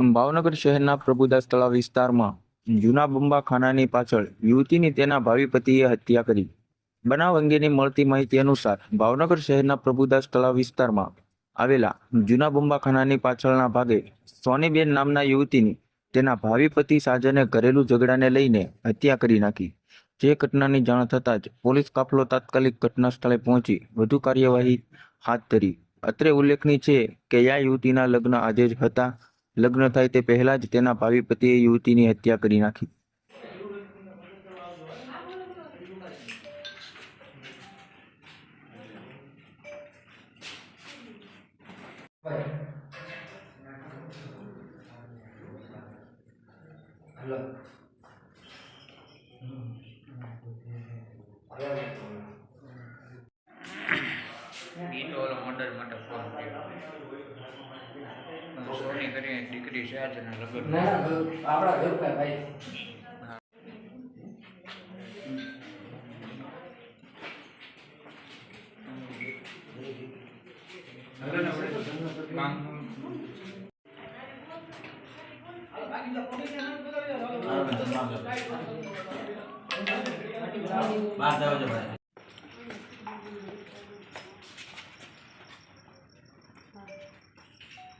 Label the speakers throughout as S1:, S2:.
S1: ભાવનગર શહેરના પ્રભુદાસ તળાવ વિસ્તારમાં જૂના બંબાખાનાની પાછળ યુવતીની તેના ભાવિ પતિએ હત્યા કરી. બનાવ અંગેની મળતી માહિતી અનુસાર ભાવનગર શહેરના પ્રભુદાસ તળાવ વિસ્તારમાં આવેલા જૂના બંબાખાનાની પાછળના ભાગે સોનીબેન નામના યુવતીની તેના ભાવિ પતિ સાજને ઘરેલું ઝઘડાને લઈને હત્યા કરી નાખી. જે ઘટનાની જાણ થતાં જ પોલીસ કાફલો તાત્કાલિક ઘટના સ્થળે પહોંચી વધુ કાર્યવાહી હાથ ધરી. અત્રે ઉલ્લેખનીય છે કે આ યુવતીના લગ્ન આજે જ હતા. લગ્ન થાય તે પહેલા જ તેના ભાવિ પતિએ યુવતીની હત્યા કરી નાખી.
S2: ઈ સોની કરીને દીકરી છે આજના લગ્ન
S3: ના ના ઘર- આપણા ઘર પાસે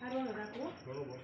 S3: ભાઈ
S2: કામ
S4: બરોબર